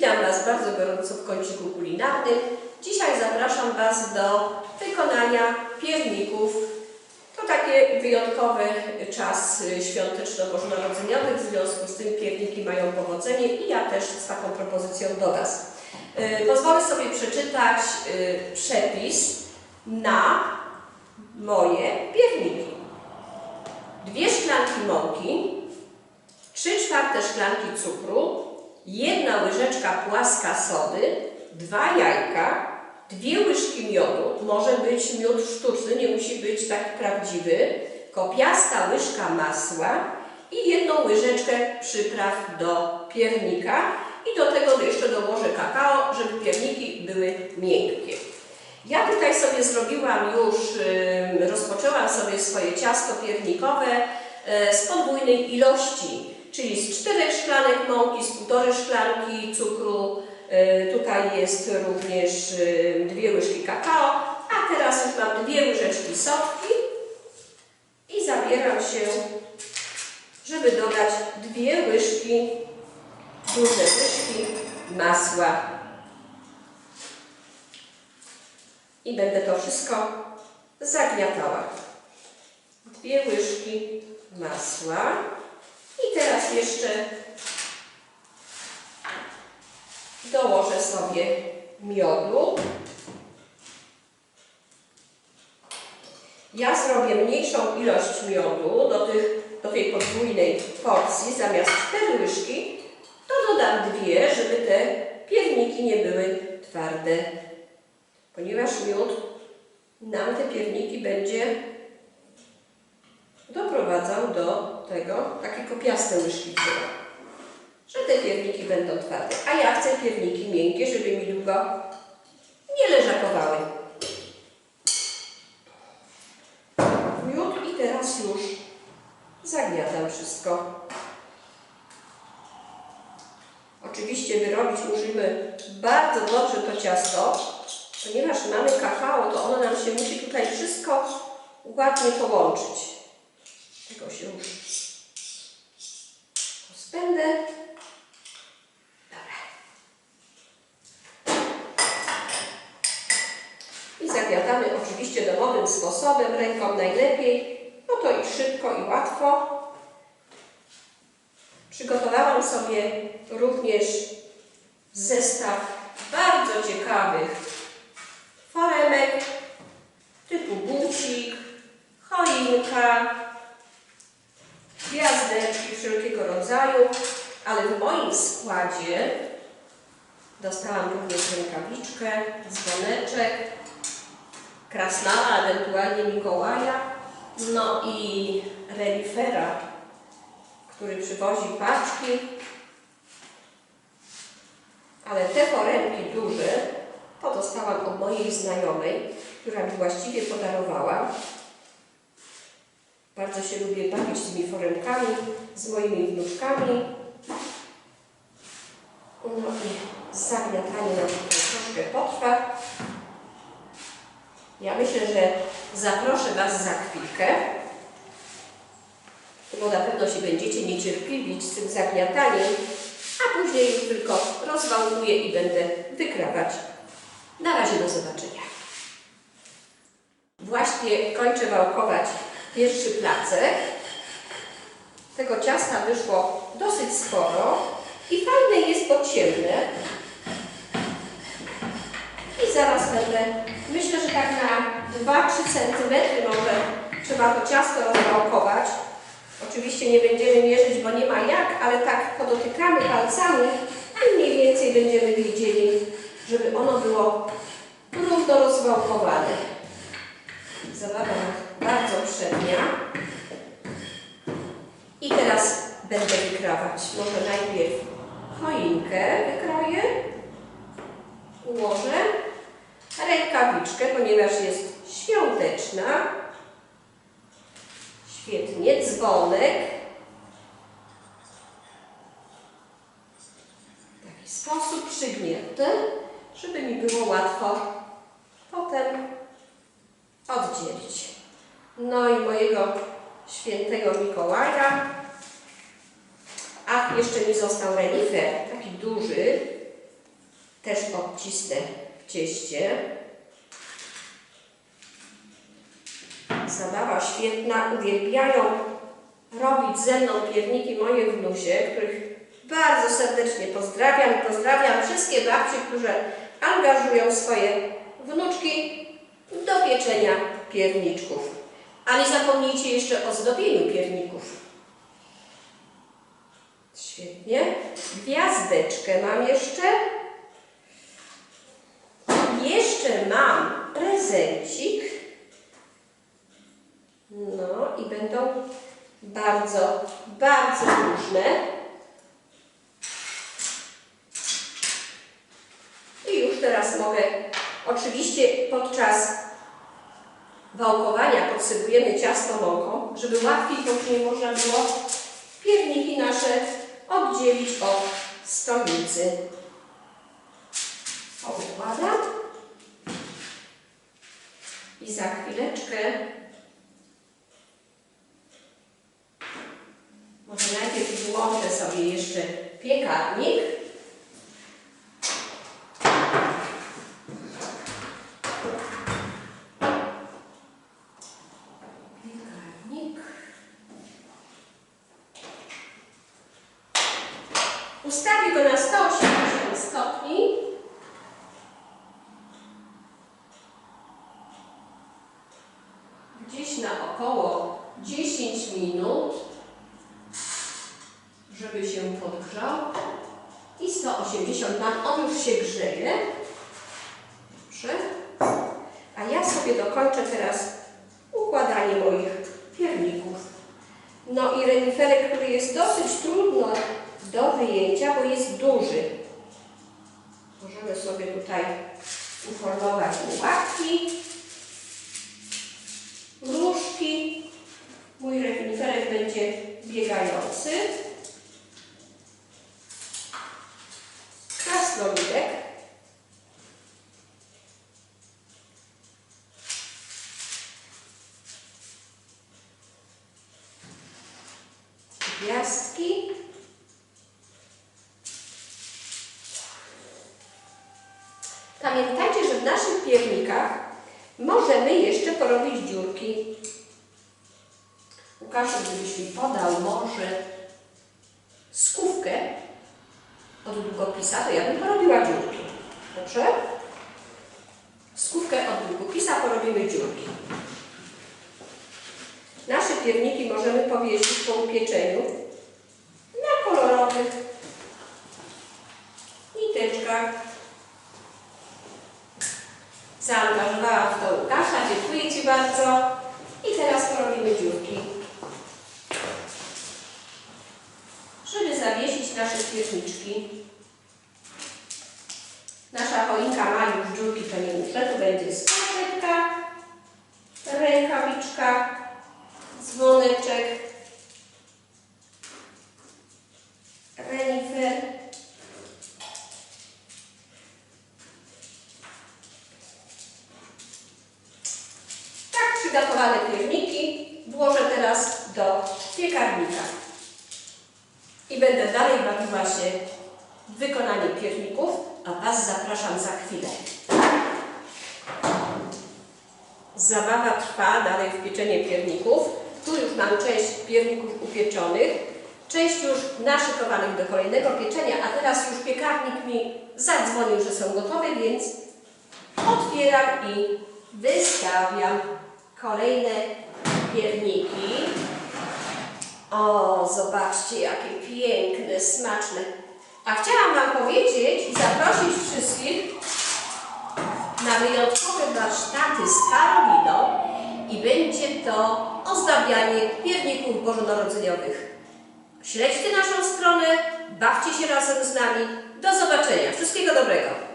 Witam Was bardzo gorąco w kąciku kulinarnym. Dzisiaj zapraszam Was do wykonania pierników. To taki wyjątkowy czas świąteczno-bożonarodzeniowy, w związku z tym pierniki mają powodzenie i ja też z taką propozycją do Was. Y, Pozwolę sobie przeczytać y, przepis na moje pierniki. Dwie szklanki mąki, 3 czwarte szklanki cukru, jedna łyżeczka płaska sody, dwa jajka, dwie łyżki miodu, może być miód sztuczny, nie musi być taki prawdziwy, kopiasta łyżka masła i jedną łyżeczkę przypraw do piernika. I do tego jeszcze dołożę kakao, żeby pierniki były miękkie. Ja tutaj sobie zrobiłam już, rozpoczęłam sobie swoje ciasto piernikowe z podwójnej ilości, czyli z 4 szklanek mąki, z półtorej szklanki cukru, e, tutaj jest również e, dwie łyżki kakao, a teraz już mam dwie łyżeczki sodki i zabieram się, żeby dodać dwie łyżki, duże łyżki masła. I będę to wszystko zagniatała. Dwie łyżki masła. I teraz jeszcze dołożę sobie miodu. Ja zrobię mniejszą ilość miodu do, tych, do tej podwójnej porcji. Zamiast 4 łyżki, to dodam dwie, żeby te pierniki nie były twarde. Ponieważ miód nam te pierniki będzie do tego, takie kopiaste łyżki że te pierniki będą twarde. A ja chcę pierniki miękkie, żeby mi długo nie leżakowały. Miód i teraz już zagniatam wszystko. Oczywiście wyrobić musimy bardzo dobrze to ciasto, ponieważ mamy kakao, to ono nam się musi tutaj wszystko ładnie połączyć. Tego się już pozbędę. Dobra. I zagniatamy oczywiście domowym sposobem, ręką najlepiej. No to i szybko i łatwo. Przygotowałam sobie również zestaw bardzo ciekawych rodzaju, ale w moim składzie dostałam również rękawiczkę, dzwoneczek, krasnala, ewentualnie Mikołaja, no i renifera, który przywozi paczki, ale te foremki duże to dostałam od mojej znajomej, która mi właściwie podarowała. Bardzo się lubię bawić tymi foremkami, z moimi wnuczkami. No i zagniatanie nam troszkę potrwa. Ja myślę, że zaproszę Was za chwilkę, bo na pewno się będziecie niecierpliwić z tym zagniataniem, a później już tylko rozwałuję i będę wykrawać. Na razie do zobaczenia. Właśnie kończę wałkować pierwszy placek. Tego ciasta wyszło dosyć sporo i fajne jest, bo ciemne. I zaraz będę, myślę, że tak na 2-3 cm może trzeba to ciasto rozwałkować. Oczywiście nie będziemy mierzyć, bo nie ma jak, ale tak podotykamy palcami i mniej więcej będziemy wiedzieli, żeby ono było równo rozwałkowane. Zabawa przednia. I teraz będę wykrawać. Może najpierw choinkę wykroję, ułożę, rękawiczkę, ponieważ jest świąteczna. Świetnie, dzwonek. W taki sposób przygnięty, żeby mi było łatwo potem oddzielić. No i mojego świętego Mikołaja. A jeszcze mi został renifer, taki duży, odcisnę w cieście. Zabawa świetna. Uwielbiają robić ze mną pierniki moje wnusie, których bardzo serdecznie pozdrawiam. Pozdrawiam wszystkie babcie, które angażują swoje wnuczki do pieczenia pierniczków. A nie zapomnijcie jeszcze o zdobieniu pierników. Świetnie. Gwiazdeczkę mam jeszcze. Jeszcze mam prezencik. No i będą bardzo, bardzo różne. I już teraz mogę, oczywiście podczas wałkowania podsypujemy ciasto mąką, żeby łatwiej później można było pierniki nasze oddzielić od stolnicy. Układam. I za chwileczkę może najpierw włączę sobie jeszcze. Piekarnik. Ustawię go na 180 stopni. Gdzieś na około 10 minut, żeby się podgrzał. I 180 lat, on już się grzeje. Dobrze. A ja sobie dokończę teraz układanie moich pierników. No i reniferek, który jest dosyć trudno do wyjęcia, bo jest duży. Możemy sobie tutaj uformować łapki, różki. Będzie biegający. Krasnoludek. Gwiazdki. Pamiętajcie, że w naszych piernikach możemy jeszcze porobić dziurki. Łukasz, gdybyś mi podał może skówkę od długopisa, to ja bym porobiła dziurki. Dobrze? Skówkę od długopisa porobimy dziurki. Nasze pierniki możemy powiesić po upieczeniu na kolorowych niteczkach. Zaangażowałam w to Łukasza, dziękuję Ci bardzo. I teraz porobimy dziurki. Żeby zawiesić nasze pierniczki. Nasza choinka ma już dziurki, muszę. Tu będzie skarpetka, rękawiczka, dzwoneczek, renifer. Tak przygotowane pierniki włożę teraz do piekarnika. I będę dalej bawiła się w wykonanie pierników, a Was zapraszam za chwilę. Zabawa trwa dalej w pieczenie pierników. Tu już mam część pierników upieczonych, część już naszykowanych do kolejnego pieczenia, a teraz już piekarnik mi zadzwonił, że są gotowe, więc otwieram i wystawiam kolejne pierniki. O, zobaczcie, jakie piękne, smaczne. A chciałam Wam powiedzieć i zaprosić wszystkich na wyjątkowe warsztaty z Karoliną i będzie to ozdabianie pierników bożonarodzeniowych. Śledźcie naszą stronę, bawcie się razem z nami. Do zobaczenia. Wszystkiego dobrego.